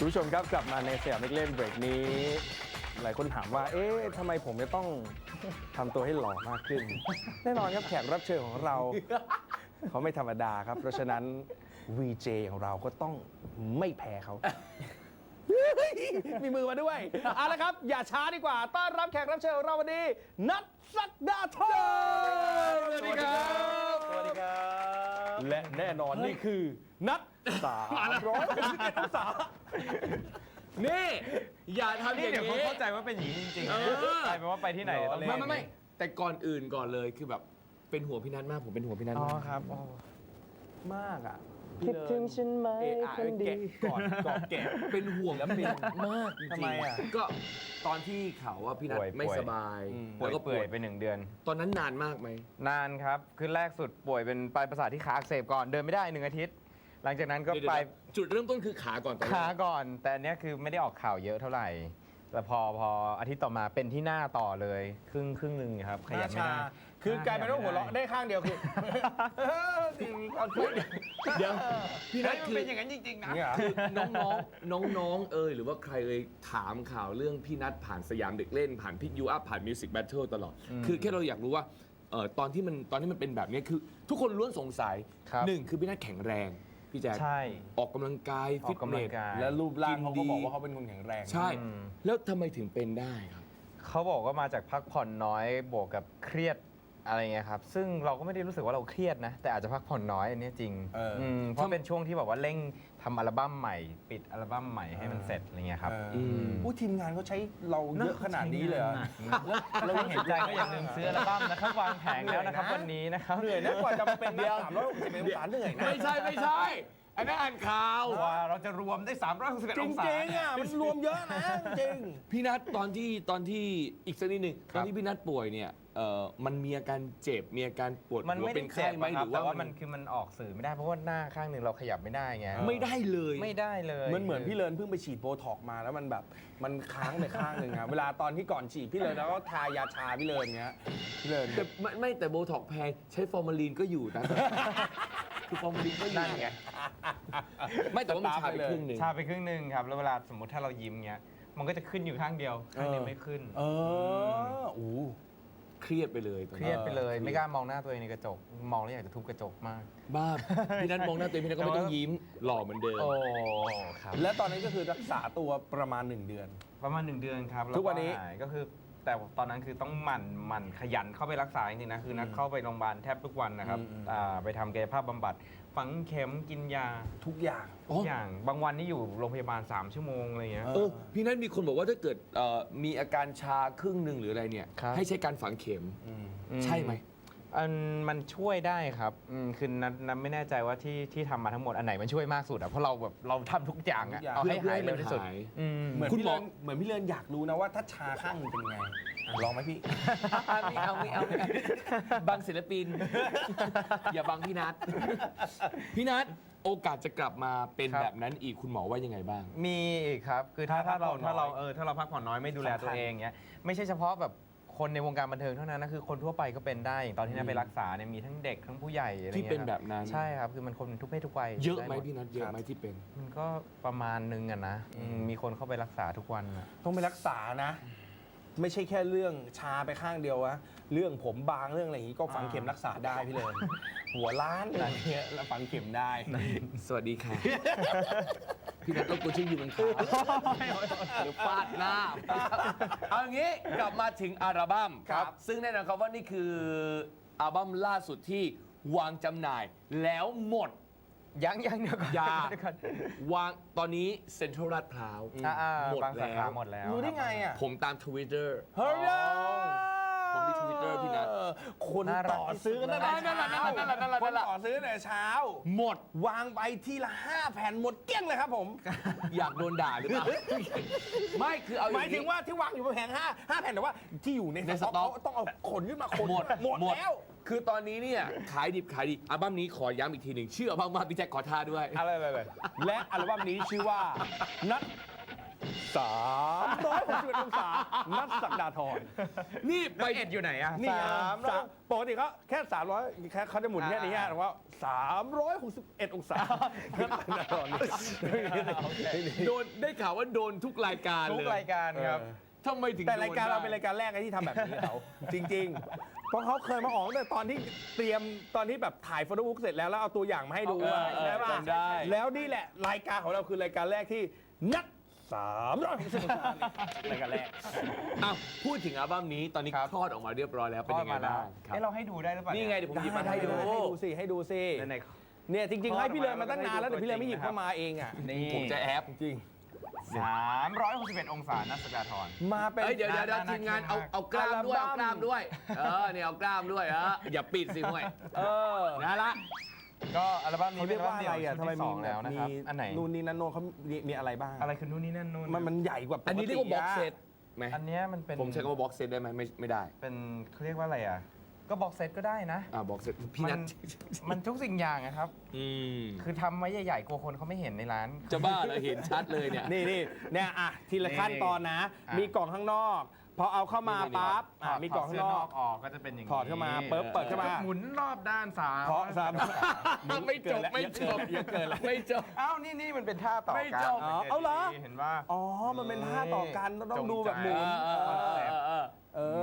คุณผู้ชมครับกลับมาในสยามเล่นเบรกนี้ หลายคนถามว่า เอ๊ะทำไมผมจะต้องทำตัวให้หล่อมากขึ้น แน่นอนครับแขกรับเชิญของเรา เขาไม่ธรรมดาครับ เพราะฉะนั้น VJ ของเราก็ต้องไม่แพ้เขา มีมือมาด้วยเอาละครับ อย่าช้าดีกว่า ต้อนรับแขกรับเชิญของเราวันนี้ นัทสักดาทองสวัสดีครับ สวัสดีครับ และแน่นอนนี่คือนัท สามร้อยเป็นสิบองศานี่ อย่าทำอนี่ย่างเดี๋ยวเขานี้ เข้าใจว่าเป็นอย่างนี้จริงๆเอนะอกลายเป็นว่าไปที่ไหนต้องไม่ไม่ไม่แต่ก่อนอื่นก่อนเลยคือแบบเป็นห่วงพี่นัทมากผมเป็นห่วงพี่นัทอ๋อมากครับอ๋อ มากอะคิดถึงฉันไหมเอไอคนดี แกะก่อนก่อนแกะ เป็นห่วงแล้วเป็นมากจริงๆทำไมอะ ก็ตอนที่เขาว่าพี่นัทป่วยไม่สบายป่แล้ววยก็เปื่ป่อวยยไปหนึ่งเดือน ตอนนั้นนานมากไหม นานครับ คือแรกสุดป่วยเป็นปลายประสาทที่ขาอักเสบก่อนเดินไม่ได้หนึ่งอาทิตย์ ลังจากนั้นก็เดี๋ยวไปๆจุดเริ่มต้นคือขาก่อนตอนแรกขาก่อน แต่อันเนี้ยคือไม่ได้ออกข่าวเยอะเท่าไหร่ แต่พอพออาทิตย์ต่อมาเป็นที่หน้าต่อเลย ครึ่งครึ่งหนึ่งครับขยับไม่ได้ คือกลายเป็นว่าหัวเราะได้ข้างเดียวคือตอนพูดเดี๋ยวพี่นัทมันคือ เป็นอย่างนั้นจริง ๆ นะ เนี่ยคือน้องๆ น้องๆ เอยหรือว่าใครเอยถามข่าวเรื่องพี่นัทผ่านสยามเด็กเล่น ผ่านพิกยูอัพผ่านมิวสิกแบทเทิลตลอด คือแค่เราอยากรู้ว่าเอ่อตอนที่มันตอนที่มันเป็นแบบนี้คือ ทุกคนล้วนสงสัยครับ หนึ่งคือพี่นัทแข็งแรง พี่แจ๊คใช่ ออกกำลังกายอฟิอกตกำเนลังสกาย แล้วรูปร่างเขากิก็นดีบอกว่าเขาเป็นคนแข็งแรง ใช่อืมแล้วทำไมถึงเป็นได้ครับ เขาบอกว่ามาจากพักผ่อนน้อยบวกกับเครียดอะไรเงี้ยครับ ซึ่งเราก็ไม่ได้รู้สึกว่าเราเครียดนะ แต่อาจจะพักผ่อนน้อยอันเนี้ยจริงเอออืมเพราะเป็นช่วงที่แบบว่าเร่ง ทำอัลบั้มใหม่ ปิดอัลบั้มใหม่ให้มันเสร็จอะไรเงี้ยครับเอออืมอู้ทีมงานเขาใช้เราเยอะขนาดนี้เลยเหรอเราเห็นใจก็อย่าลืมซื้ออัลบั้มนะครับวางแผงแล้วนะครับเหนื่อยนะวันนี้นะครับเหนื่อยนะกว่าจะมาเป็นนักสามร้อยหกสิบองศาเหนื่อยนะไม่ใช่ไม่ใช่อันนั้นอ่านข่าวว่าเราจะรวมได้ 361จองศาริงๆอะมันรวมเยอะนะจริงพี่นัทตอนที่ตอนที่อีกสักนิดหนึ่งคตรัอบนที่พี่นัทป่วยเนี่ย เอ่อมันมีอาการเจ็บมีอาการปวดมันหัวไม่เป็ได้นเจ็ไข้บไหมอะคหรับรือแต่ว่าว่ามัมันนคือมันออกสื่อไม่ได้เพราะว่าหน้าข้างหนึ่งเราขยับไม่ได้ไงเออไม่ได้เลย ไม่ได้เลย มันเหมือนพี่เลินเพิ่งไปฉีดโบท็อกซ์มาแล้วมันแบบมันค้างไปข้างหนึ่งอะเวลาตอนที่ก่อนฉีดพี่เลินแล้วก็ทายาชาพี่เลินเงี้ยพี่เลิน แต่ไม่ไม่แต่โบท็อกแพงใช้ฟอร์มาลีนก็อยู่นะ คือฟอร์มาลีนก็อยู่นั่นไง ไม่แต่ว่ามันชาไปครึ่งหนึ่ง ชาไปครึ่งหนึ่งครับ แล้วเวลาสมมติถ้าเรายิ้มเงี้ย มันก็จะขึ้นอยู่ข้างเดียวข้างเดียวไม่ขึ้น เออโอ้ เครียดไปเลยตอนเคนั้นรียดไปเลยไม่กล้ามองหน้าตัวเองในกระจก มองแล้วอยากจะทุบกระจกมาก บ้าพี่นัทมองหน้าตัวเองพี่นัทก็ไม่ต้องยิ้มหล่อเหมือนเดิมโอ้ครับและตอนนี้ก็คือรักษาตัวประมาณ 1 เดือน ประมาณหนึ่งเดือนครับทุกวันนี้ แล้หายก็คือแต่ตอนนั้นคือต้องหมั่นหมั่นขยันเข้าไปรักษาจริงๆนะคือนัดเข้าไปโรงพยาบาลแทบทุกวันนะครับอืมอืมอ่าไปทำกายภาพบำบัด ฝังเข็มกินยาทุกอย่างอ๋ทุอกอย่างบางวันนี่อยู่โรงพยาบาล 3 ชั่วโมงอะไรเงี้ยเอเออพี่นัทมีคนบอกว่าถ้าเกิดเอ่อมีอาการชาครึ่งหนึ่งหรืออะไรเนี่ย ครับ ให้ใช้การฝังเข็มอืมใช่ไหม อันมันช่วยได้ครับอืมคือนัทนัทไม่แน่ใจว่าที่ที่ทำมาทั้งหมมดอันไหนมันช่วยมากสุดอะเพราะเราแบบเราทำทุกอย่างอะทุกอย่าง เอาให้เพื่อหายให้มันเร็วที่สุดหายอืม เหมือนคุณพี่หมเลิอนเหมือนพี่เลินอยากรู้นะว่าถ้าชาข้างหนึ่งเป็นไงอะลองไหมพี่ไม่เอาไม่เอาไม่เอาบางศิลปิน อย่าบังพี่นัทพี่นัทโอกาสจะกลับมาเป็นครับ แบบนั้นอีกคุณหมอว่ายังไงบ้าง มีอีกครับ คือถ้าถ้าถ้าเราพักผ่อนถ้าเราน้อยเออถ้าเราพักผ่อนน้อยไม่ดูแลสำคัญตัวเองเงี้ยไม่ใช่เฉพาะแบบ คนในวงการบันเทิงเท่านั้นนะคือคนทั่วไปก็เป็นได้อย่างตอนที่นัทไปรักษาเนี่ยมีทั้งเด็กทั้งผู้ใหญ่อะไรที่เงี้ยเป็นครับแบบนั้น ใช่ครับคือมันคนทุกเพศทุกวัยเยอะไหมด้ดพี่นัทเยอะไหมที่เป็น มันก็ประมาณนึงอะนะอืมมีคนเข้าไปรักษาทุกวันอะ ต้องไปรักษานะ ไม่ใช่แค่เรื่องชาไปข้างเดียววะเรื่องผมบางเรื่องอะไรอย่างนี้ก็ฝังเข็มรักษาได้พี่เลินหัวล้านอะไรเงี้ยแล้วฝังเข็มได้ สวัสดีค่ะ พี่นัทต้องกูชื่อยืนบนขาหรือฟาดหน้า เอาอย่างนี้กลับมาถึงอัลบั้มครับ ซึ่งแน่นอนครับว่านี่คืออัลบั้มล่าสุดที่วางจำหน่ายแล้วหมด ยังยังเดี๋ยวก่อนยา เดี๋ยวก่อนวางตอนนี้เซ็นทรัลลาดพร้าว อ่าอ่าหมดบางสาแล้ขาวหมดแล้วรู้ได้ไงอะผมตามทวิตเตอร์ เฮ้ย ผมมี Twitter พี่นัทคนน่ารักต่อซื้อกันตั้งแต่นั่นแหละนั่นแหละนั่นแหละนั่นแหละคนต่อซื้อตั้งแต่เช้า หมดวางไปทีละห้าแผ่นหมดเกลี้ยงเลยครับผม อยากโดนด่าหรือเปล่าไม่คือเอาอหย่างมายนี้ถึงว่าที่วางอยู่บนแผงห้าห้าแผ่นแต่ว่าที่อยู่ในในสต็อกเขาต้องเอาขนขึ้นมาขนหมดหมดแล้วคือตอนนี้เนี่ยขายดิบขายดีอัลบั้มนี้ขอย้ำอีกทีหนึ่งชื่ออัลบั้มว่าพี่แจ็คขอท่าด้วยอะไรอะไรและอัลบั้มนี้ชื่อว่านัด 361องศา นัดสักดาทรนี่ไปไปเอ็ดอยู่ไหนอะนี่สามสามปกติเขาแค่ 300แค่เขาจะหมุนแค่นี้ฮะแต่ว่า 361 องศานัดสักดาทรนี่โดนได้ข่าวว่าโดนทุกรายการทุเลกยรายการครับ ทำไมถึงแต่รายการโดนเราได้เป็นรายการแรกนะที่ทำแบบนี้เขาจริง ๆ เพราะเขาเคยมาออกตั้งแต่ตอนที่เตรียมตอนที่แบบถ่ายโฟโต้บุ๊กเสร็จแล้วแล้วเอาตัวอย่างมาให้ดูอะเออเออใช่ปะจำได้ แล้วนี่แหละรายการของเราคือรายการแรกที่นัด สามร้อยหกสิบองศารายการแรกอ้าวพูดถึงอัลบั้มนี้ตอนนี้ครับคลอดออกมาเรียบร้อยแล้วเป็นยังไงมาแล้บ้าวงครับ เอ้เราให้ดูได้หรือเปล่านี่นี่ไงเดี๋ยวผมหยิบมาให้ดูให้ดูสิให้ดูสิในเนี่ยจริงๆ ให้พี่เลยมาตั้งนานแล้วให้ดูแต่พี่เลยไม่หยิบตัวจริงเข้ามาเองอะนี่ผมจะแอปจริงสามร้อยหกสิบเอ็ดองศานัดสกดาทรมาเป็นเอ้ยเดี๋ยวเดี๋ยวเดี๋ยวน่าทีมงานน่าเอาคิดมากเอากล้ามด้วยอัลบั้มเอากล้ามด้วย เออเนี่ยเอากล้ามด้วยเอออย่าปิดสิห่วยเออนะละ ก็อัลบั้มนี้เขาเรีเป็ยนกอัลว่าบั้มอะไรเดี่ยวอะชุดทำไมที่สมีองแบบมีแล้วนะครับอันไหนนู่นนี่นั่นโน่นเขามีมีอะไรบ้างอะไรคือนู่นนี่นั่นนู่นมันมันใหญ่กว่าปกติอันนี้เรียกว่าบ็อกเซตไหมอันเนี้ยมันเป็นผมใช้คำว่าบ็อกเซตได้ไหมไม่ไม่ได้เป็นเขาเรียกว่าอะไรอะ ก็บ็อกเซตก็ได้นะอ่าบ็อกเซตพี่นัทมันมันทุกสิ่งอย่างอะครับ อืมคือทำไว้ใหญ่ๆกลัวคนเขาไม่เห็นในร้าน จะบ้าเหรอเห็นชัดเลยเนี่ย นี่นี่เนี่ยอะทีละขั้นตอนนะ อะมีกล่องข้างนอก พอเอาเข้ามานี่ๆปั๊บอะถดมีกล่องข้างนอกเสื้ออกก็จะเป็นอย่างนี้ถอดเข้ามาปุ๊บเปิดเข้ามา หมุนรอบด้านสามเพราะสามไม่จบไม่จบเยอะเกินแล้วไม่จบอ้าวนี่นี่มันเป็นท่าต่อไม่กันจบอ๋อเอาเหรอ เห็นว่า อ๋อ มันเป็นท่าต่อกันต้องดูแบบหมุนจงใจเออเออเออเอ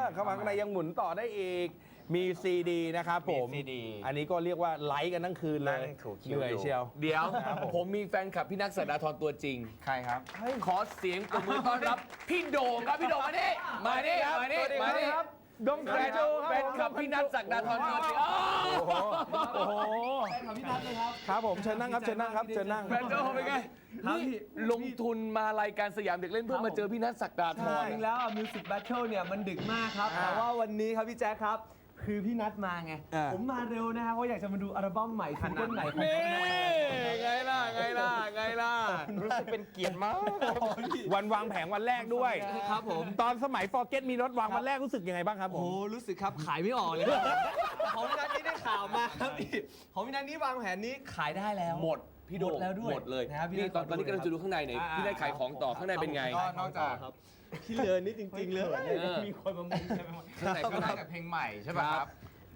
อเข้ามาข้างในยังหมุนต่อได้อีก มีซีดีนะครับผม มี CD อันนี้ก็เรียกว่าไลฟ์กันทั้งคืนเลยนั่งถูคิวเหนื่อยอยู่ เชียว เดี๋ยว ผมมีแฟนคลับพี่นักสัดาธรตัวจริง ใครครับ ขอเสียงปรบมือต้อนรับ พี่โด่งครับพี่โด่งมาดิมาดิมาดิมาดิดงแฟแฟนนโจแฟนคลับพี่นัทสักดาธรตัวจริงอ้าวโอ้โหโอ้โหครับผมเชิญนั่งครับเชิญนั่งครับเชิญนั่ง แฟนโจเป็นไงนี่ลงทุนมารายการสยามเด็กเล่นเพื่อมาเจอพี่นัทสักดาธใช่รจริงแล้วมิวสิกแบทเทิลเนี่ยมันดึกมากครับอ่าแต่ว่าวันนี้ครับพี่แจ๊คครับ คือพี่นัดมาไง อ่า ผมมาเร็วนะฮะเพราะอยากจะมาดูอัลบั้มใหม่ซิงเกิลใหม่ของนี่เขาไงล่ะไงล่ะไงล่ะรู้สึกเป็นเกียรติมากวันวางแผงวันแรกด้วย ครับผม ตอนสมัยฟอร์เกตมีรถวางวันแรกรู้สึกยังไงบ้างครับผโอ้มโหรู้สึกครับขายไม่ออกเลยของพี่นัทนี่ได้ข่าวมาครับพี่ของพี่นัทนี่วางแผนนี้ขายได้แล้ว หมดพี่โด่งหมดแล้วด้วยหมดเลยนะครับพี่นี่นัทตอนตอนนี้ขอดูกำลังจะดูข้างในหน่อยอ่า พี่ได้ขายของต่อข้างในเป็นไง ก็นอกจาก ครับพี่เลินนี่จริงๆเลยเออ มีคนมามุงใช่ไหมข้างในข้างในจากเพลงใหม่ใช่ป่ะครับ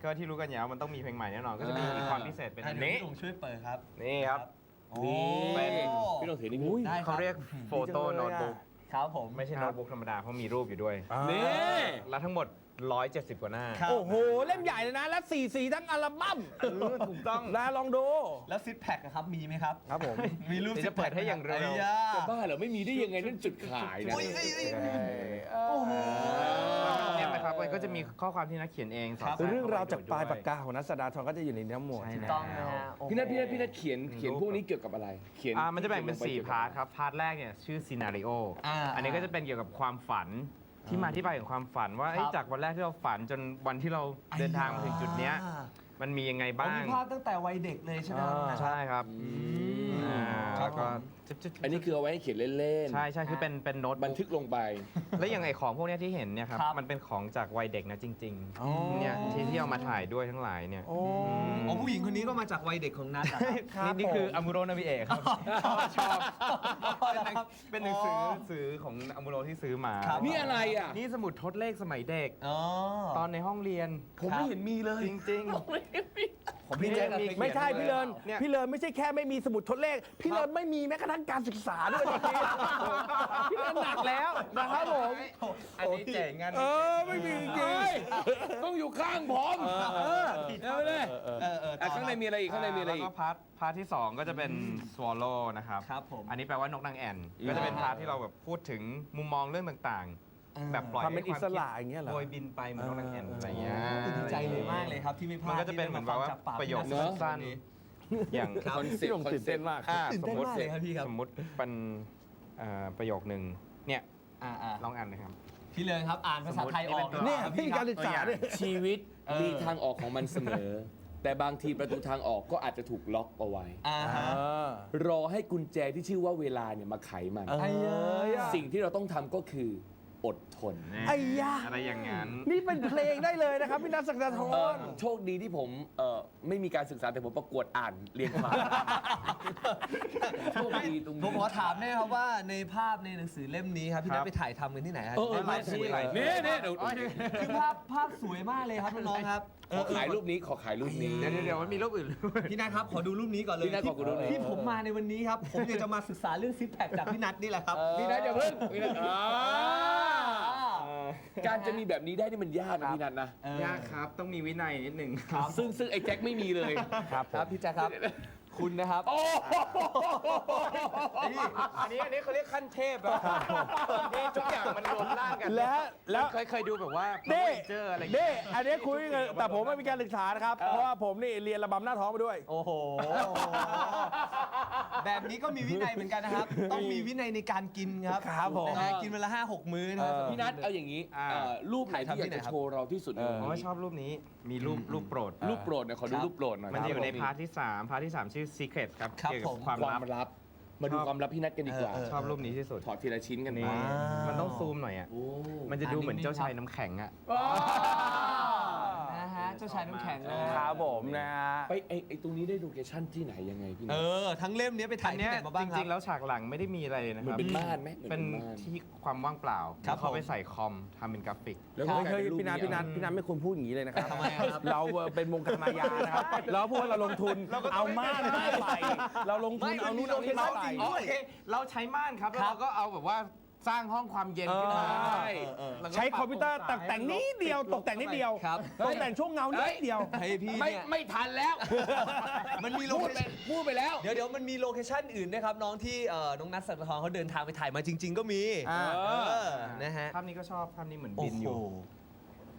ก็ที่รู้กันอยู่แล้วมันต้องมีเพลงใหม่แน่นอนก็จะมีอีกความพิเศษเป็นอันนี้ พี่หนุ่มช่วยเปิดครับนี่ครับนี่เป็น พี่โด่งถือนี่ได้คเขารับเรียกโฟโต้โน้ตบุ๊กครับผม ไม่ใช่โน้ตบุ๊กธรรมดาเพราะมีรูปอยู่ด้วย นี่ แล้วทั้งหมด 170 กว่าหน้าครับ โอ้โห เล่มใหญ่เลยนะ และสี่สีทั้งอัลบั้มถูกต้อง นะลองดู แล้วซิทแพคนะครับ มีไหมครับ ครับผม มีรูปเดี๋ยวจะเปิดให้อย่างเร็ว ไยาจะบ้าเหรอไม่มีได้ยังไงนั่นจุดขายนะอุ้ยเอ้ยเอ้ย โอ้โห เนี่ยนะครับมันก็จะมีข้อความที่นักเขียนเองสอดแทรกเรื่องราวจากปลายปากด้วกาของนัทสดาทรก็จะอยู่ในนี้หมดใช่ถูกต้องนะฮะโอ้โหพี่นัทพี่นัทพี่นัทเขียนเขียนพวกนี้เกี่ยวกับอะไร เขียนอ่ามันจะแบ่งเป็นขียล4พาร์ทครับ พาร์ทแรกเนี่ยชื่อซีนารีโออ่าอันนี้ก็จะเป็นเกี่ยวกับความฝัน ที่มาที่ไปของความฝันว่าเอ้ยครับจากวันแรกที่เราฝันจนวันที่เราเดินทางมาถึงจุดเนี้ยอ่ามันมียังไงอ๋อบ้างมีภาพตั้งแต่วัยเด็กเลยใช่ไหมครับอ่าใช่ครับ อืม อ่าครับ แล้วก็ผมจิ๊บจิ๊บจิ๊บอันนี้คือเอาไว้ให้เขียนเล่นๆใช่ใช่คือเป็นเป็นโน้ตบันทึกลงไป แล้วอย่างไอของพวกเนี้ยที่เห็นเนี่ยครับครับ มันเป็นของจากวัยเด็กนะจริงอ๋อ ๆเนี่ยที่ที่เอามาถ่ายด้วยทั้งหลายเนี่ย โอ้อ๋อผู้หญิงคนนี้ก็มาจากวัยเด็กของนัทเหรอครับ นี่นี่คืออามูโรนาบิเอะครับชอบชอบอ๋อเหรอครับเป็นหนังสือสื่อของอามูโรที่ซื้อมาครับ นี่อะไรอะ นี่สมุดทดเลขสมัยเด็ก อ๋อ ตอนในห้องเรียนผมไม่เห็นมีเลยจริง ผมพี่แจ๊คมีไม่ใช่พี่เลินเนี่ย พี่เลินไม่ใช่แค่ไม่มีสมุดทดเลข พี่เลินไม่มีแม้กระทั่งการศึกษาด้วยตอนนี้พี่เลินหนักแล้วนะครับผมๆอันนี้เจ๋งงานเออไม่มีจริงต้องอยู่ข้างผมเออเอาไปเลย เออเอออะข้างในมีอะไรอีกข้างในมีอะไรแล้วอีก็กพาร์ทพาร์ทที่ 2 ก็จะเป็น swallow นะครับ ครับผม อันนี้แปลว่านกนางแอ่นอืมก็จะเป็นพาร์ทที่เราแบบพูดถึงมุมมองเรื่องต่างๆ แบบปล่อยความเป็นให้อิสระอย่างเงี้ยเหรอ โดยบินไปเหมือนนกนางแอ่นอะไรเงี้ยดีใจเลยมากเลยครับที่ไม่พลาดมันก็จะเป็นเหมือนแบบว่าที่ได้ฟังจกกประโยคพี่นัทสั้นๆอย่างคอนเซ็ปพี่ลงต์คอนตื่นเซ็เต้ปนต์มากอ่าตื่นสเต้มนมติมากเลยครับพี่ครับสมมติเป็นอ่าประโยคหนึ่งเนี่ยอ่าอ่าลองอ่านนะครับพี่เลินครับอ่านภาษาไทยออกสมมุติเนี่ยครับพี่การศึกษาเนี่ยชีวิตมีทางออกของมันเสมอ แต่บางทีประตูทางออกก็อาจจะถูกล็อกเอาไว้อ่าฮะรอให้กุญแจที่ชื่อว่าเวลาเนี่ยมาไขมันไอ้เอ้ยอะสิ่งที่เราต้องทำก็คือ อดทนไอ้ยะ อะไรอย่างนั้น นี่เป็นเพลงได้เลยนะครับพี่นัทศักดาธเอ่อร โชคดีที่ผมเอ่อไม่มีการศึกษาแต่ผมประกวดอ่านเรียงความ โชคดีตรงผมนี้ขอถามได้ไหมครับว่าในภาพในหนังสือเล่มนี้ครับพี่นัทครับ ไปถ่ายทำกันที่ไหนครับเออเออภาพสวยนี่นี่เดี๋ยว คือภาพภาพสวยมากเลยครับน้องๆครับ ขอขายรูปนี้ขอขายรูปนี้ เดี๋ยวเดี๋ยวเดี๋ยวมันมีรูปอื่นด้วย พี่นัทครับขอดูรูปนี้ก่อนเลยพี่นัทขอดูรูปนี้ที่ผมมาในวันนี้ครับ ผมอยากจะมาศึกษาเรื่องซิปแพคจากพี่นัทนี่แหละครับ พี่นัทอย่าเพิ่งพี่นัทอ่าการจะมีแบบนี้ได้นี่มันยากนะพี่นัทนะ ยากครับ ต้องมีวินัยนิดหนึ่งซึ่งซึ่งไอ้แจ็คไม่มีเลย ครับผครับมพี่แจ๊คครับ คุณนะครับโอ้โหอันนี้อันนี้เขาเรียกขั้นเทพอะนี่ทุกอย่างมันรวมร่างกันและแล้วเคยเคยดูแบบว่าเด้เจออะไรเด้อันนี้คุยกันแต่ผมไม่มีการศึกษานะครับ เพราะว่าผมนี่เรียนระบำหน้าท้องมาด้วย โอ้โห แบบนี้ก็มีวินัยเหมือนกันนะครับ ต้องมีวินัยในการกินครับครับผม นะฮะกินเวลาห้าหกมื้อนะครับพี่นัทเอาอย่างนี้อ่าเอ่อรูปไหนที่อยากจะโชว์เราที่สุดเออผมว่าชอบรูปนี้ มีรูปรูปโปรดรูปโปรดเนี่ยขอดูรูปโปรดหน่อยมันจะอยู่ในคพารัร์ทที่ 3 พาร์ทที่ 3 ชื่อ Secret ครับครับเกี่ยวกัผบมความคลัวาบมลับ มาดูความลับพี่นัทกันดีกว่าเออเออ ชอบรูปนี้ที่สุดถอดทีละชิ้นกันนี่มามันต้องซูมหน่อยอะโอ้มันจะดูเหมือนเจ้าชายน้ำแข็งอะนะฮะเจ้าชายน้ำแข็งเลยครับผมนะฮะ ไปไอไอตรงนี้ได้โลเคชั่นที่ไหนยังไงพี่นัเอทอทั้งเล่มนี้ไปถ่าอัยนที่เนี้ยไหนมาบ้างจครัริบ งๆ แล้วฉากหลังไม่ได้มีอะไรเลยนะเหมืคอนรับเป็นม่านไหมเหมือนเป็เป็นนม่านที่ความว่างเปล่าครับแล้วเขาไปผมใส่คอมทำเป็นกราฟิก แล้วเฮ้ยกลาเฮ้ยป็รูพี่นัทเยพี่นัทพี่นัทไม่ควรพูดอย่างนี้เลยนะครับทำไมอะครับ เราเอ่อเป็นวงการมายานะครับเราพูดว่าเราลงทุนเอาม่านมาใส่เราลงทุนเอานู่นเอานี่มาใส่อ๋อโอเค เราใช้ม่านครับ แล้วเราก็เอาแบบว่า สร้างห้องความเย็นขึ้นมาเออใช่ แล้วก็ใช้คอมพิวเตอร์ตกแต่งนิดเดียว ตกแต่งนิดเดียว ครับ ตกแต่งช่วงเงานิดเดียวเฮ้ยพี่ไม่เนี่ย ไม่ทันแล้วมันมีโลพูดเคไปชั่นพูดไปแล้ว เดี๋ยวเดี๋ยวมันมีโลเคชั่นอื่นนะครับ น้องที่เอ่อน้องนัทสัตทองเขาเดินทางไปถ่ายมาจริง ๆ ก็มี อ่า เออ นะฮะ ภาพนี้ก็ชอบภาพนี้เหมือนโอ้บินอโหยู่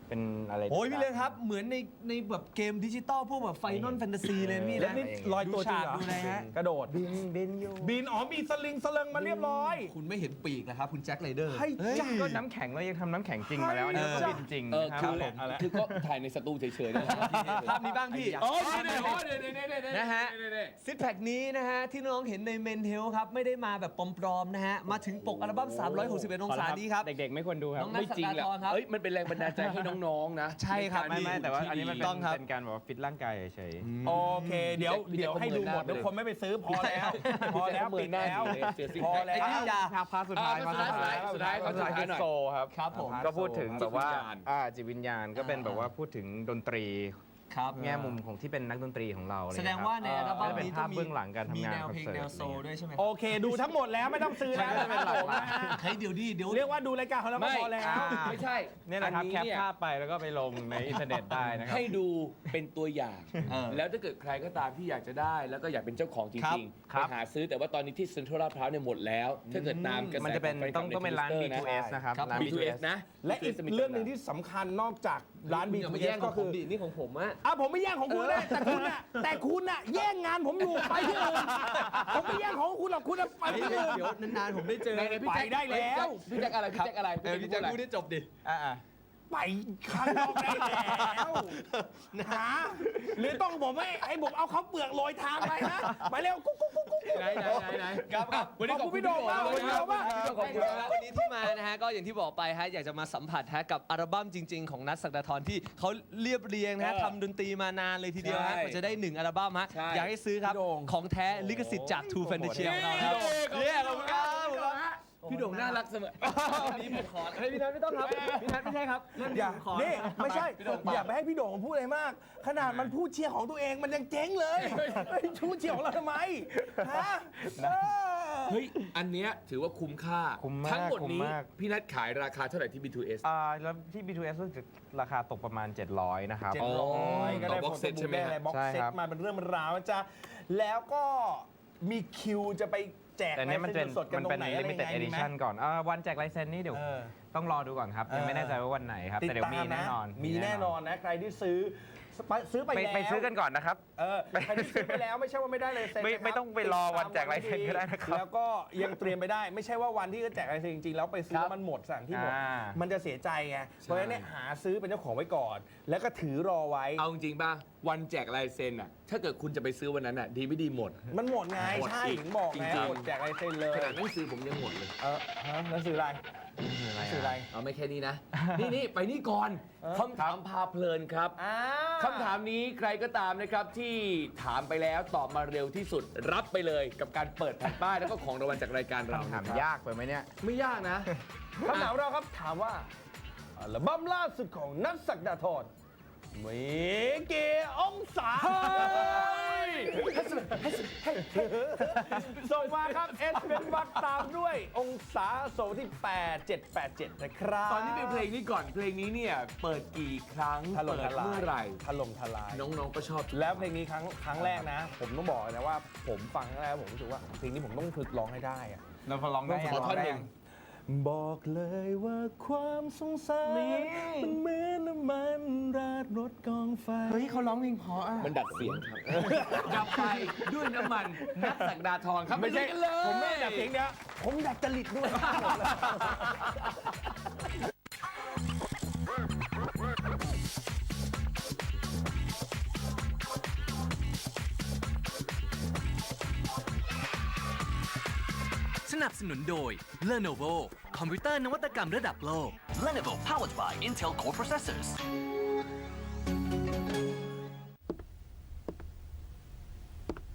เป็นอะไรโอ้ยพี่เลยครับ เหมือนในในแบบเกมดิจิตอลพวกแบบไฟนอลแฟนตาซีเลยพี่แล้วนะนี่ลอยตัวจริงเหรอดูฉากดูอะไรฮะ กระโดด บินบินอยู่บินอ๋อมีสลิงสลิงมาเรียบร้อย คุณไม่เห็นปีกนะครับ คุณแจ็คไรเดอร์ ให้เฮ้ยจ้าก็น้ำแข็งเรายังทำน้ำแข็งจริงมาแล้วอันนี้ก็เออบินจริงเออนะคืรัอบผมคือก็ถ่ายในสตูเฉยๆนะภาพนี้บ้างพี่อ๋อเดี๋ยวเดี๋ยวเดี๋ยวเดี๋ยวเดี๋ยวเดี๋ยวนะฮะเดี๋ยวเดี๋ยวซิทแพคนี้นะฮะ ที่น้องเห็นในเมนเทลครับ ไม่ได้มาแบบปลอม ๆ นะฮะ มาถึงปกอัลบั้ม 361 องศานี้ครับ เด็กๆไม่ควรดูครับ น้องนัทไม่จริงแหละสักดาธรครับ เอ้ยมันเป็นแรงบันดาลใจให้น้องๆนะใช่ครับนกาไม่ไม่แต่ว่าอันนี้มันเป็นต้องครับ เป็นการแบบว่าฟิตร่างกายเฉยโอเค เดี๋ยวพี่แจ็คเดี๋ยวให้ดูหมดพี่แจ็คทุกคนไม่ไปซื้อพอแล้ว พอแล้วพี่ปิดแจ็คแล้วเปิดหน้าอยู่เลยเสียสิพอแล้ไอ้วนี่ยาๆภาพพาร์ทสุดท้ายอ่าพาร์ทสุดท้ายสุดท้ายสุดท้ายพาร์ทสุดท้ายคือหน่อย โซครับ ครับผม ก็พูดถึงแบบว่าจิตวิญญาณ อ่าจิตวิญญาณก็เป็นแบบว่าพูดถึงดนตรี ครับ แง่มุมของที่เป็นนักดนตรีของเราอะไรแสดงเยครับว่าในอัลบั้มก็จะเป็นนี้ภาพเบื้องหลังการมีทำงานแนวคอนเพลงเสิร์ตแนวโซลด้วยใช่ไหมคโอรับเค ดูทั้งหมดแล้วไม่ต้องซื้อแล้วไม่เป็นไรผมนะฮะเฮ้ยเดี๋ยวดิเดี๋ยว เรียกว่าดูรายการของเราก็ไม่พอแล้ว อ่า ไม่ใช่เนี่ยนะครับอัแคปเยภาพไปแล้วก็ไปลงในอินเทอร์เน็ตได้นะครับ ให้ดูเป็นตัวอย่าง เออแล้วถ้าเกิดใครก็ตามที่อยากจะได้ แล้วก็อยากเป็นเจ้าของจครับริงๆครัไปบ หาซื้อแต่ว่าตอนนี้ที่เซ็นทรัลลาดพร้าวเนี่ยหมดแล้ว ถ้าเกิดตามกระแสมันจะเป็นขแฟคลับต้องต้องเป็นร้าน ใ Twitter B2S นะครับ ครับ ร้าน B2S นะ และอีก B2S เรื่องหนึ่งที่สำคัญนอกจาก ร้านคุณอย่ามาแย่ง B2S ขก็องผคืมอดินี่ของผมอะอะผมไม่แย่งของคุณเลยแต่คุณน่ะแต่คุณน่ะแย่งงานผมอยู่ไปที่อื่นผมไม่แย่งของคุณหรอกคุณน่ะไปที่อื่น เดี๋ยวนานๆผมได้เจอไหนๆพี่แจ็คไปได้แล้ว พี่แจ็คอะไรพี่แจ็คอะไรเออพี่แจ็คพูดได้จบดิ อ่า ไปข้างนอกได้แล้วหาหรือต้องผมให้ให้ผมเอาข้าวเปลือกโรยทางไปนะไปเร็วกุ๊กกุ๊กกุ๊กกุ๊ก ไหนไหนไหนไหนครับครับวันนี้ขอบคุณขอบคุณพี่โด่งมากพี่โด่งขอบคุณพี่โด่งมากขอบคุณครับ วันนี้ที่มานะฮะก็อย่างที่บอกไปฮะอยากจะมาสัมผัสฮะกับอัลบั้มจริง ๆ ของนัทสักดาทรที่เขาเรียบเรียงนะฮะเออทำดนตรีมานานเลยทีเดียวฮะใช่กว่าจะได้หนึ่งอัลบั้มฮะใช่อยากให้ซื้อครับพี่โด่ง ของแท้ลิขสิทธิ์จาก True Fantasy ของเราครับเย้ขอบคุณครับขอบคุณครับ พี่โด่งน่ารักเสมอวันนี้ผมขอเฮ้ยพี่นัทไม่ต้องครับพี่นัทไม่ใช่ครับเรื่องอนี้ย่าผมขอ นี่ไม่ใช่อย่าไปให้พี่โด่งพูดอะไรมาก ขนาดมันพูดเชียร์ของตัวเองมันยังเจ๊งเลยเฮ้ยพูดเชียร์ของเราทำไมฮะเออ เฮ้ย อันเนี้ยถือว่าคุ้มค่า คุ้มมากทั้งหมดนี้คุ้มมาก พี่นัทขายราคาเท่าไหร่ที่ B2S อ่าแล้วที่ B2S รู้สึกราคาตกประมาณ 700 นะครับ เจ็ดร้อยก็ได้ต่อ box โฟโต้ set ใช่บุ๊กไหมได้อะไรบ็อกใช่เซตครับ มาเป็นเรื่องเป็นราวนะจ๊ะแล้วก็มีคิวจะไป แจกแต่เนี้ยมันเป็นลายซ็สดๆกันมันตรเป็นงไหนอะไร limited ยังไงมีไหม edition ก่อนอ่าวันแจกลายเซ็นนี่เดี๋ยวเออต้องรอดูก่อนครับ ยังไม่แน่ใจว่าวันไหนครับติดแต่เดี๋ยวตามีมแน่นะนอนมีแน่นอนนะ ใครที่ซื้อ ไปซื้อไปไปแล้วไปซื้อกันก่อนนะครับ เออใครที่ซื้อไปแล้วไม่ใช่ว่าไม่ได้เลยเซ็นไม่นะครับไม่ต้องไปรอวันแจกลายเซ็นก็ได้นะครับแล้วก็ยังเตรียมไปได้ ไม่ใช่ว่าวันที่จะแจกลายเซ็นจริงๆแล้วไปซื้อครับแล้วมันหมดสั่งที่หมดอ่ามันจะเสียใจไงเพราะฉะนั้นเนี่ยหาซื้อเป็นเจ้าของไว้ก่อน แล้วก็ถือรอไว้ เอาจริงๆป่ะ วันแจกลายเซ็นอะ ถ้าเกิดคุณจะไปซื้อวันนั้นอะ ดีไม่ดีหมด มันหมดไงหมดใช่อีกถึงบอกไงจริงๆ หมดแจกลายเซ็นเลยขนาดหนังสือผมยังหมดเลย เออฮะหนังสืออะไร สื่ออะไร เอาไม่แค่นี้นะ นี่นี่ไปนี่ก่อนคำถามพาเพลินครับอ่า คำถามนี้ใครก็ตามนะครับที่ถามไปแล้วตอบมาเร็วที่สุดรับไปเลยกับการเปิดแผ่นป้ายแล้วก็ของรางวัลจากรายการเราถามนะครับยากไปไหมเนี่ย ไม่ยากนะ คำถามของเราครับถามว่าอัลบั้มล่าสุดของนัทศักดาธร มีกี่องศาส่งมาครับ S เป็นวักตามด้วยองศาส่งที่ 8787 นะครับตอนนี้เป็นเพลงนี้ก่อนเพลงนี้เนี่ยเปิดกี่ครั้งถล่มเปิทดลายเมื่อไหร่ ถล่มทลาย น้องๆก็ชอบแล้วเพลงนี้ครั้งครั้งแรกนะ ผมต้องบอกเลยนะว่า ผมฟังครั้งแรกผมรู้สึกว่าเพลงนี้ผมต้องฝึกร้องให้ได้อะเราพอร้องได้ขอท่อนหนึ่ง บอกเลยว่าความสงสารนี่ มันเหมือนน้ำมันราดรถกองไฟ เฮ้ยเขาร้องเพลงเพราะอะมันดัดเสียงครับ ดับไฟด้วยน้ำมันนักสักดาทองครับไม่ใช่ปกันเลยผมไม่ได้ดับเพลงเนี้ยผมดับจริตด้วย นับสนุนโดย Lenovo คอมพิวเตอร์นวัตกรรมระดับโลก Lenovo powered by Intel Core processors.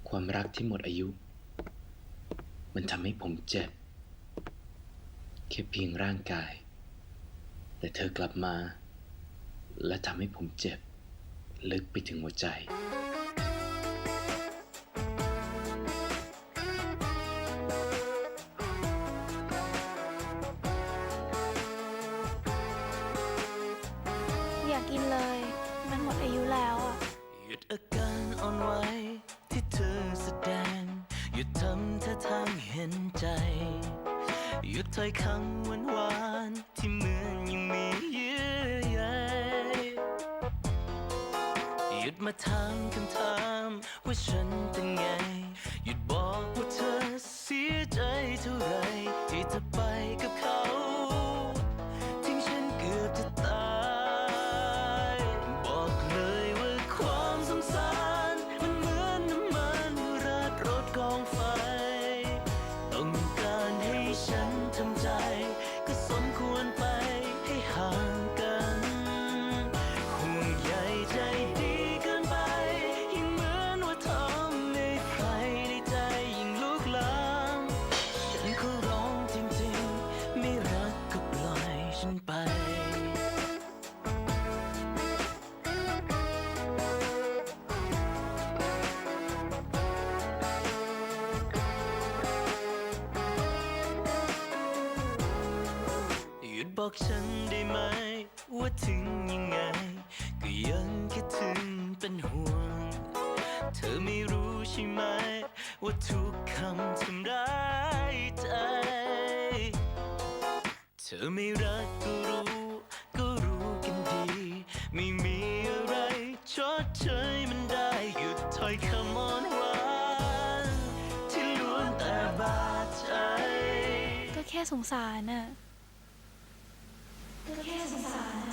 ความรักที่หมดอายุ มันทำให้ผมเจ็บ แค่เพียงร่างกาย แต่เธอกลับมา และทำให้ผมเจ็บ ลึกไปถึงหัวใจ บอกฉันได้ไหม ว่าถึงยังไง ก็ยังคิดถึงเป็นห่วง เธอไม่รู้ใช่ไหม ว่าทุกคำทำร้ายใจ เธอไม่รักก็รู้ ก็รู้กันดี ไม่มีอะไรชดเชยมันได้หยุดถ้อยคำอ่อนหวานที่ล้วนแต่บาดใจ ก็แค่สงสารน่ะ ก็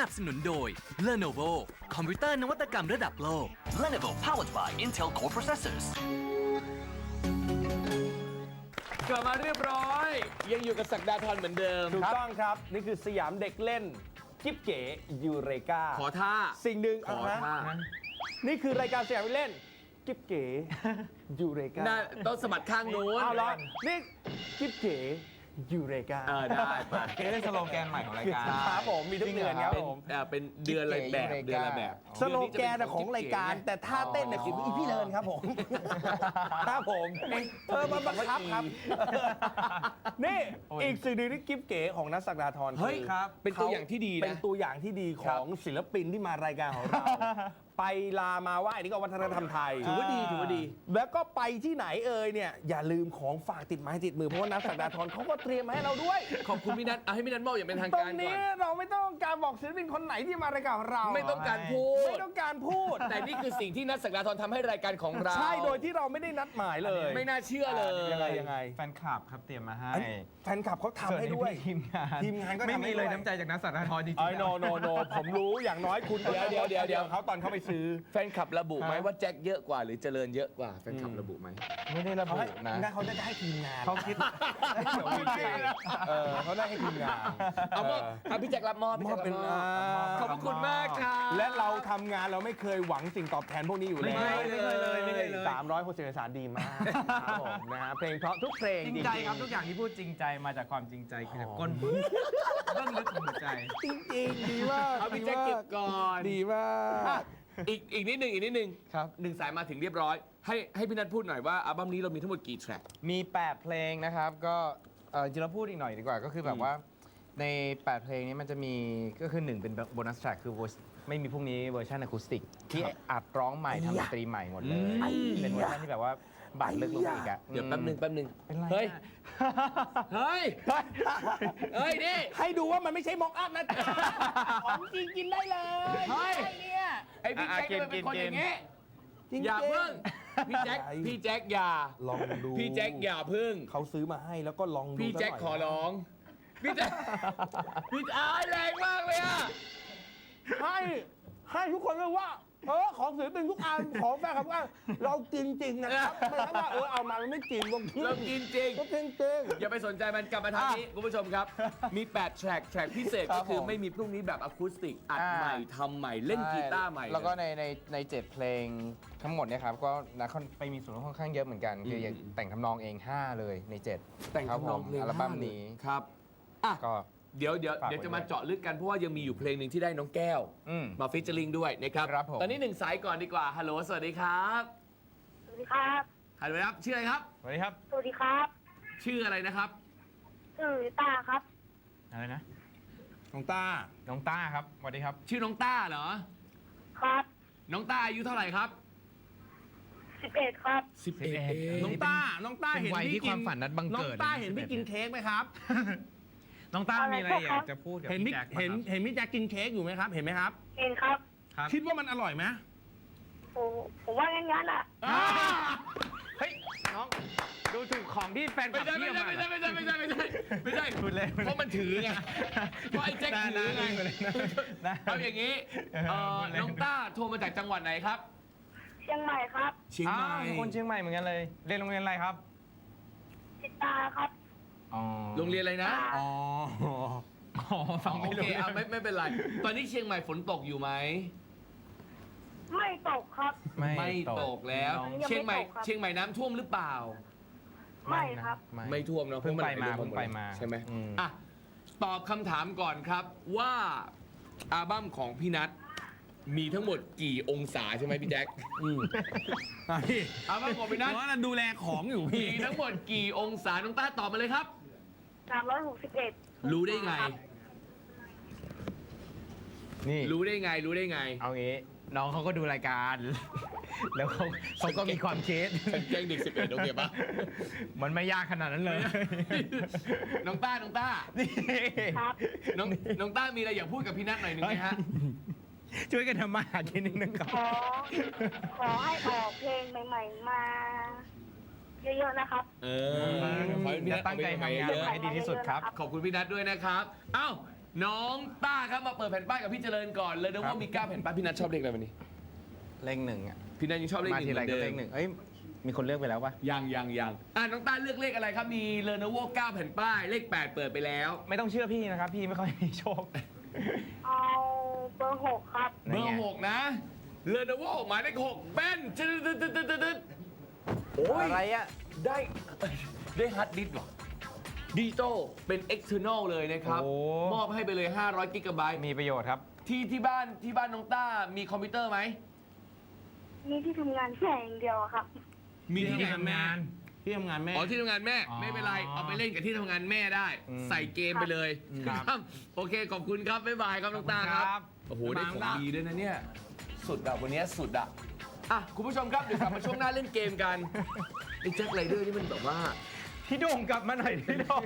นับสนุนโดย Lenovo คอมพิวเตอร์นวัตกรรมระดับโลก Lenovo powered by Intel Core processors กลับมาเรียบร้อย ยังอยู่กับศักดาธรเหมือนเดิมถูกต้องครับ นี่คือสยามเด็กเล่น กิ๊บเก๋ยูเรกาขอท่า สิ่งหนึ่งขออะท่าฮะนี่คือรายการสยามเด็กเล่น กิ๊บเก๋ยูเรกาหน้าต้องสะบัดข้างนู้นเอาละนี่กิ๊บเก๋ ยูเรกา เออได้ไปเอ๊ะสโลแกนใหม่ของรายการครับผมมีทุกเดือนครับเป็นผมเอ่อเป็นเดือนละแบบกิ๊บเก๋เดือนละแบบสโลแกนของรายการ แต่ท่าเต้นเนี่ยคืออีพี่เลินครับผม ครับผมเออมันบังคับครับ นี่อีกสิ่งหนึ่งที่กิ๊บเก๋ของนักสักดาทรเฮ้ยคือครับเป็นตัวอย่างที่ดีเป็นะนตัวอย่างที่ดีของศิลปินที่มารายการของเรา ไปลามาไหว้นี่ก็วัฒนธรรมไทย ถือว่าดีถือว่าดี แล้วก็ไปที่ไหนเอ่ยเนี่ยอย่าลืมของฝากติดไม้ติดมือเพราะว่านักสักดาทรเขาก็เตรียมมาให้เราด้วย ขอบคุณพี่นัทเอาให้พี่นัทมอบอย่างเป็นทางตรการงก่อนี้นเราไม่ต้องการบอกศิลปินคนไหนที่มารายการของเราไม่ต้องการพูไม่ดต้องการพูดแต่นี่คือสิ่งที่นัทศักดาธรทำให้รายการของเราใช่โดยที่เราไม่ได้นัดหมายเลยไม่น่าเชื่อเลย ยังไงยังไงแฟนคลับครับเตรียมมาให้อันแฟนคลับเขาทำให้ด้วย ส่นทีมงานทีมงานก็ไม่ทำให้มีเลยด้วยน้ำใจจากนักสัตว์ทรจริงๆไอ้โนโนโนผมรู้อย่างน้อยคุณเดี๋ยวเดี๋ยวเดี๋ยวเดี๋ยวเขาตอนเขาไปซื้อ แฟนคลับระบุไหมว่าแจ็คเยอะกว่าหรือเจริญเยอะกว่า แฟนคลับระบุไหม ไม่ได้ระบุนะนะเขาจะได้ให้ทีมงานเขาคิดเออเขาได้ให้ทีมงานเอามอบเอาพี่แจ็ครับมอบพี่มแจ็อบคเป็นรับมอบขอบพระคุณมากครับและเราทำงานเราไม่เคยหวังสิ่งตอบแทนพวกนี้อยู่แล้วไม่เคยเลยไม่เคยเลย สามร้อยคนเสียงสารดีมากครับผมนะฮะเพลงเพราะทุกเพลงจริงใจครับทุกอย่างที่พูดจริงใจมาจากความจริงใจคือจากก้นเบื้องลึกของหัวใจจริงจริงๆดีมากเอาพี่แจ็คเก็บก่อน ดีมากอีกอีกนิดหนึ่งอีกนิดหนึ่งครับ หนึ่งสายมาถึงเรียบร้อย ให้ให้พี่นัทพูดหน่อยว่าอัลบั้มนี้เรามีทั้งหมดกี่แทร็ก มี 8 เพลงนะครับ ก็เอ่อจริงๆเราพูดอีกหน่อยดีกว่า ก็คือแบบว่าใน 8 เพลงนี้มันจะมีก็คือ 1 เป็นโบนัสแทร็กคือ voice- ไม่มีพวกนี้เวอร์ชันอะคูสติกที่อัดร้องใหม่ทำดนตรีใหม่หมดเลย เป็นเวอร์ชันที่แบบว่า บัตรลึกลงไปอีกอะเดี๋ยวแป๊บหนึ่งแป๊บหนึ่งเป็นไรเฮ้ยอะเฮ้ย เฮ้ยนี่ ให้ดูว่ามันไม่ใช่ม็อกอัพนะจ๊ะของจริงกินได้เลยเฮ้ยใช่เนี่ยไอพี่แจ็คอะมันเป็นคนกินๆอย่างงี้จริงๆอย่าเพิ่งพี่แจ็คพี่แจ็คอย่า ลองดูพี่แจ็คอย่าเพิ่ง เขาซื้อมาให้แล้วก็ลองดูพี่แจ็คซะหน่ยขอร้อง พี่แจ็คพี่อายแรงมากเลยอะ ให้ให้ทุกคนเลยว่า เออของศิลปินทุกอันของแฟนคลับทุกอันเรากินจริงนะครับไม่ใช่ว่าเออเอามามันไม่จริงบางทีเรากินจริง ก็จริงจริง อย่าไปสนใจมันกลับมาทางนี้คุณผู้ชมครับ มี 8 แทร็กแทร็กพิเศษครัก็บคือผมไม่มีพรุ่งนี้แบบอะคูสติก อัดอ่าใหม่ทำใหม่เล่นกีตาร์ใหม่ แล้วก็เลยในในในเจ็ดเพลงทั้งหมดเนี่ยครับก็นักคอนไปมีส่วนร่วมค่อนข้างเยอะเหมือนกันคืออย่างอืมแต่งทำนองเอง 5 เลยใน 7 แต่งทำนองเพลงอัลบั้มนี้ครับอะก็ เดี๋ยวเดี๋ยวฝากไว้เดี๋ยวจะมาเจาะลึกกันเพราะว่ายังมีอยู่เพลงหนึ่งที่ได้น้องแก้ว อืมมาฟิชเจอริงด้วยนะครับครับผม ตอนนี้หนึ่งสายก่อนดีกว่าฮัลโหลสวัสดีครับสวัสดีครับ ฮัลโหลครับชื่ออะไรครับ สวัสดีครับสวัสดีครับชื่ออะไรนะครับ ชื่อตาครับ อะไรนะของตาน้องต้าครับสวัสดีครับชื่อน้องต้าเหรอ ครับ น้องต้าอายุเท่าไหร่ครับ11ครับ 11เองน้องต้า น้องต้าเป็นเห็นวัยพี่ที่กิความฝันนัดบังน้องเกิดต้าเลยเห็นพี่11กินเค้กไหมครับ น้องต้าอะไรมีอะไรครัอยาบกจะพูดกับเห็นพี่พี่แจ็คไหมเห็นครับเห็นพี่แจ็คกินเค้กอยู่ไหมครับ เห็นไหมครับเห็นครับครับคิดว่ามันอร่อยไหมโอ้ผมว่างั้นๆอะเฮ้ยน้องดูถูกของที่แฟนคไม่ลับใช่พี่ไม่เอาใช่มาไม่ใช่ไม่ใช่ไม่ใช่ไม่ใช่ไม่ใช่พูดเล่นเพราะมันถือไงเพราะไอ้แจ็คถือไงนะเอาอย่างนี้เอ่อน้องต้าโทรมาจากจังหวัดไหนครับ เชียงใหม่ครับเชียงใหม่อ้าวเป็นคนเชียงใหม่เหมือนกันเลย เรียนโรงเรียนอะไรครับ จิตตาครับอ๋อ โรงเรียนอะไรนะอ๋ออ๋อฟังโอไม่เครู้เอาไม่ไม่เป็นไร ตอนนี้เชียงใหม่ฝนตกอยู่ไหม ไม่ตกครับ ไม่ตกแล้วน้องยังไม่เชียงใหม่ตกครับเชียงใหม่น้ำท่วมหรือเปล่า ไม่ครับ ไม่ท่วมเนาะเพิ่งไปมาพระนเพิ่งไปมาใช่ไหมอืมอะ ตอบคำถามก่อนครับว่าอัลบั้มของพี่นัทมีทั้งหมดกี่องศาใช่ไหมพี่แจ็คพี่อัลบั้มของพี่นัทเพราะว่าดูแลของอยู่พี่มีทั้งหมดกี่องศาน้องต้าตอบมาเลยครับ 361รู้ได้ไง นี่ รู้ได้ไง รู้ได้ไง เอางี้ น้องเขาก็ดูรายการ แล้วเขาเขาก็มีความคิดฉันแกล้งเด็กสิบเอ็ดโอเคปะมันไม่ยากขนาดนั้นเลยน้องต้า น้องต้า นี่ครับ น้องน้องต้ามีอะไรอยากพูดกับพี่นัทหน่อยหนึ่งไหมฮะ ช่วยกันทำมาหากินนิดนึงครับ ขอ ขอให้ออกเพลงใหม่ ๆ มา เยอะๆนะครับ เออขอให้พี่จะนัทตั้งใจทำงานเอไปเยอะให้ดีที่สุดครับ ขอบคุณพี่นัทด้วยนะครับ เอ้า น้องต้าครับมาเปิดแผ่นป้ายกับพี่เจริญก่อน เลยนะว่ามี9แผ่นป้ายพี่นัทชอบเลขอะไรวันนี้ เลขหนึ่งอะ พี่นัทยังชอบเลขมาหนึ่ทีงไรเหมือนก็เดิเลมขหนึ่งเอ้ย มีคนเลือกไปแล้วปะยังยังยังอะน้องต้าเลือกเลขอะไรครับ มีเลโนโว9แผ่นป้าย เลข 8 เปิดไปแล้ว ไม่ต้องเชื่อพี่นะครับ พี่ไม่ค่อยมีโชค เอาเบอร์หกครับ เบอร์หกนะเลโนโวหมายเลขหกเป็นตึ๊ดตึ๊ดตึ๊ดตึ๊ดตึ๊ดตึ๊ด โอ้ยอะไรอะ ได้ได้ฮาร์ดดิสก์เหรอดิจิตอลเป็น external เลยนะครับ โอ้ มอบให้ไปเลย 500กิกะไบต์มีประโยชน์ครับ ที่ที่บ้านที่บ้านน้องต้ามีคอมพิวเตอร์ไหมมีที่ทำงานแค่อย่างเดียวอะครับมีที่ไหนแม่ที่ทำงานแม่ อ๋อที่ทำงานแม่ อ๋อไม่เป็นไร เอาไปเล่นกับที่ทำงานแม่ได้ อืมใส่เกมไปเลยครับครับโอเค ขอบคุณครับ บ๊ายบายครับน้องตาคขอบคุณครัรับบโอ้โห ได้ของดีด้วยนะเนี่ย สุดอะวันนี้สุดอะ อะคุณผู้ชมครับเดี๋ยวกลับมาช่วงหน้าเล่นเกมกันไอ้แจ็คไรเดอร์นี่มันแบบว่า พี่โด่งกลับมาหน่อยพี่โด่ง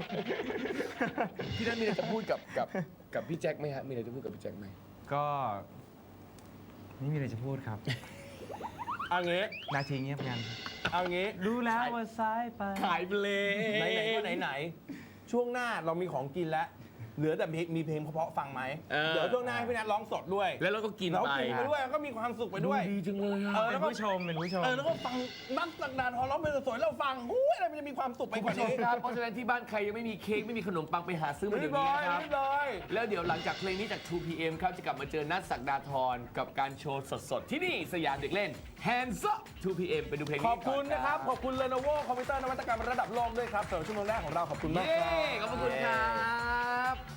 พี่นัทมีอะไรจะพูดกับกับกับพี่แจ็คไหมฮะมีอะไรจะพูดกับพี่แจ็คไหมก็ไม่มีอะไรจะพูดครับ เอางี้นาทีเงียบงัน เอางี้รู้แล้วว่าซ้ายไปขายเพลงไหนๆก็ไหนๆช่วงหน้าเรามีของกินแล้ว เหลือแต่เพลงมีเพลงเพราะๆฟังไหมเออ เดี๋ยวช่วงหน้าให้พี่นัทร้องสดด้วยแล้วเราก็กินเราไปกินไปด้วยแล้วก็มีความสุขไปด้วย ดีจังเลยอะเออเป็แล้วนก็ ผู้ชมเป็นผู้ชม เออแล้วก็ฟังนักสักดานพอร้องเพลงสวยๆเราฟังหูยอะไรมันจะมีความสุขไปคุณกว่าผู้ชมนี้ครับเพราะฉะนั้นที่บ้านใครยังไม่มีเค้กไม่มีขนมปังไปหาซื้อมารีเดี๋ยบวเลนี้ยนะครับรีบเลยแล้วเดี๋ยวหลังจากเพลงนี้จาก 2PM ครับ จะกลับมาเจอนัทศักดาธรกับการโชว์สดๆ ที่นี่สยามเด็กเล่น Hands Up 2PM ไปดูเพลงนี้ขอบคุณนะครับ ขอบคุณ Lenovo คอมพิวเตอร์นวัตกรรมระดับโลกด้วยครับสำหรับชั่วโมงแรกของเราขอบคุณมากเย้ครับ ขอบคุณครับ